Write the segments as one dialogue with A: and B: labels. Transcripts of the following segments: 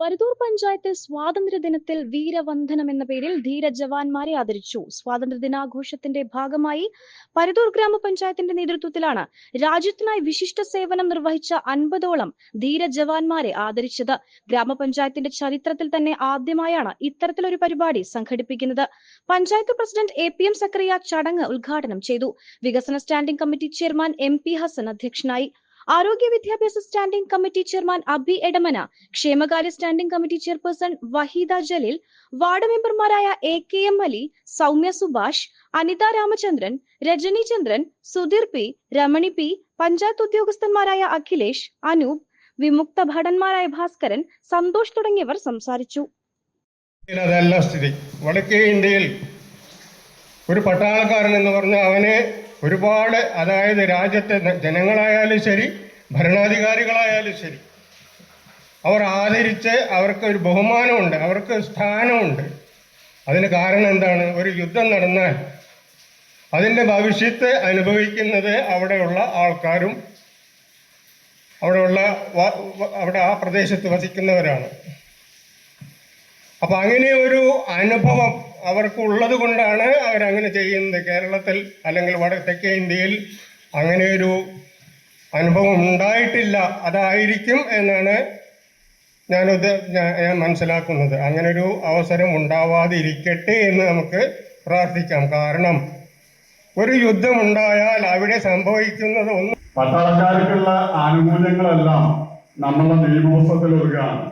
A: പരുതൂർ പഞ്ചായത്തിൽ സ്വാതന്ത്ര്യ ദിനത്തിൽ വീരവന്ദനം എന്ന പേരിൽ ധീര ജവാന്മാരെ ആദരിച്ചു. സ്വാതന്ത്ര്യ ദിനാഘോഷത്തിന്റെ ഭാഗമായി പരുതൂർ ഗ്രാമപഞ്ചായത്തിന്റെ നേതൃത്വത്തിലാണ് രാജ്യത്തിനായി വിശിഷ്ട സേവനം നിർവഹിച്ച അൻപതോളം ധീര ജവാന്മാരെ ആദരിച്ചത്. ഗ്രാമപഞ്ചായത്തിന്റെ ചരിത്രത്തിൽ തന്നെ ആദ്യമായാണ് ഇത്തരത്തിലൊരു പരിപാടി സംഘടിപ്പിക്കുന്നത്. Panchayat president A P M Zakariya ചടങ്ങ് ഉദ്ഘാടനം ചെയ്തു. വികസന standing committee chairman M P Hasan അധ്യക്ഷനായി. ആരോഗ്യ വിദ്യാഭ്യാസ standing committee chairman Abi Edamana ക്ഷേമകാര്യ standing committee chairperson Waheeda Jaleel ward മെമ്പർമാരായ A K M Ali Soumya Subhash Anitha Ramachandran Rajani Chandran Sudheer P Ramani P panchayat ഉദ്യോഗസ്ഥന്മാരായ Akhilesh Anoop വിമുക്ത ഭടന്മാരായ ഭാസ്കരൻ സന്തോഷ് തുടങ്ങിയവർ സംസാരിച്ചു.
B: അതല്ല സ്ഥിതി. വടക്കേ ഇന്ത്യയിൽ ഒരു പട്ടാളക്കാരൻ എന്ന് പറഞ്ഞാൽ അവനെ ഒരുപാട് അതായത് രാജ്യത്തെ ജനങ്ങളായാലും ശരി ഭരണാധികാരികളായാലും ശരി അവർ ആദരിച്ച് അവർക്ക് ഒരു ബഹുമാനമുണ്ട് അവർക്ക് സ്ഥാനമുണ്ട്. അതിന് കാരണം എന്താണ്? ഒരു യുദ്ധം നടന്നാൽ അതിന്റെ ഭവിഷ്യത്ത് അനുഭവിക്കുന്നത് അവിടെയുള്ള ആൾക്കാരും അവിടെയുള്ള അവിടെ ആ പ്രദേശത്ത് വസിക്കുന്നവരാണ്. അപ്പൊ അങ്ങനെ ഒരു അനുഭവം അവർക്ക് ഉള്ളത് കൊണ്ടാണ് അവരങ്ങനെ ചെയ്യുന്നത്. കേരളത്തിൽ അല്ലെങ്കിൽ വട തെക്കേ ഇന്ത്യയിൽ അങ്ങനെ ഒരു അനുഭവം ഉണ്ടായിട്ടില്ല. അതായിരിക്കും എന്നാണ് ഞാനത് ഞാൻ മനസ്സിലാക്കുന്നത്. അങ്ങനെ ഒരു അവസരം ഉണ്ടാവാതിരിക്കട്ടെ എന്ന് നമുക്ക് പ്രാർത്ഥിക്കാം. കാരണം ഒരു യുദ്ധമുണ്ടായാൽ അവിടെ സംഭവിക്കുന്നത് ഒന്നും
C: പട്ടാളക്കാർക്കുള്ള ആനുകൂല്യങ്ങളെല്ലാം നമ്മളുടെ നിയമപുസ്തകത്തിൽ ഒതുക്കുകയാണ്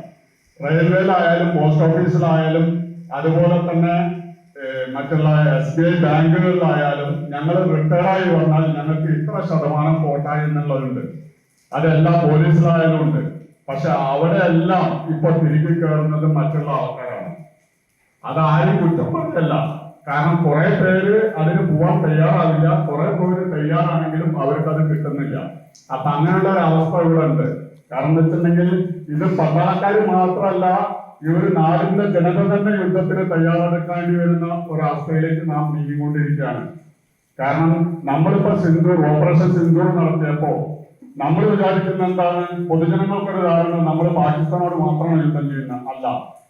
C: റെയിൽവേയിലായാലും പോസ്റ്റ് ഓഫീസിലായാലും അതുപോലെ തന്നെ മറ്റുള്ള എസ് ബി ഐ ബാങ്കുകളിലായാലും ഞങ്ങൾ റിട്ടയർഡായി വന്നാൽ ഞങ്ങൾക്ക് ഇത്ര ശതമാനം കോട്ട എന്നുള്ളതുണ്ട്. അതെല്ലാ പോലീസിലായാലും ഉണ്ട്. പക്ഷെ അവിടെയെല്ലാം ഇപ്പൊ തിരികെ കയറുന്നത് മറ്റുള്ള ആൾക്കാരാണ്. അതാരും കുറ്റം പറഞ്ഞല്ല. കാരണം കുറെ പേര് അതിന് പോവാൻ തയ്യാറാവില്ല. കുറെ പേര് തയ്യാറാണെങ്കിലും അവർക്ക് അത് കിട്ടുന്നില്ല. അപ്പൊ അങ്ങനെയുള്ള ഒരു അവസ്ഥ ഇവിടെ ഉണ്ട് കാരണം എന്ന് വെച്ചിട്ടുണ്ടെങ്കിൽ ഇത് പട്ടാളക്കാർ മാത്രമല്ല ഈ ഒരു നാടിന്റെ ജനത തന്നെ യുദ്ധത്തിന് തയ്യാറെടുക്കേണ്ടി വരുന്ന ഒരവസ്ഥയിലേക്ക് നാം നീങ്ങിക്കൊണ്ടിരിക്കുകയാണ്. കാരണം നമ്മളിപ്പോ സിന്ധു ഓപ്പറേഷൻ സിന്ധു നടത്തിയപ്പോ നമ്മൾ വിചാരിക്കുന്ന എന്താണ്? പൊതുജനങ്ങൾക്കൊരു ധാരണ നമ്മൾ പാകിസ്ഥാനോട് മാത്രമാണ് യുദ്ധം ചെയ്യുന്ന അല്ല.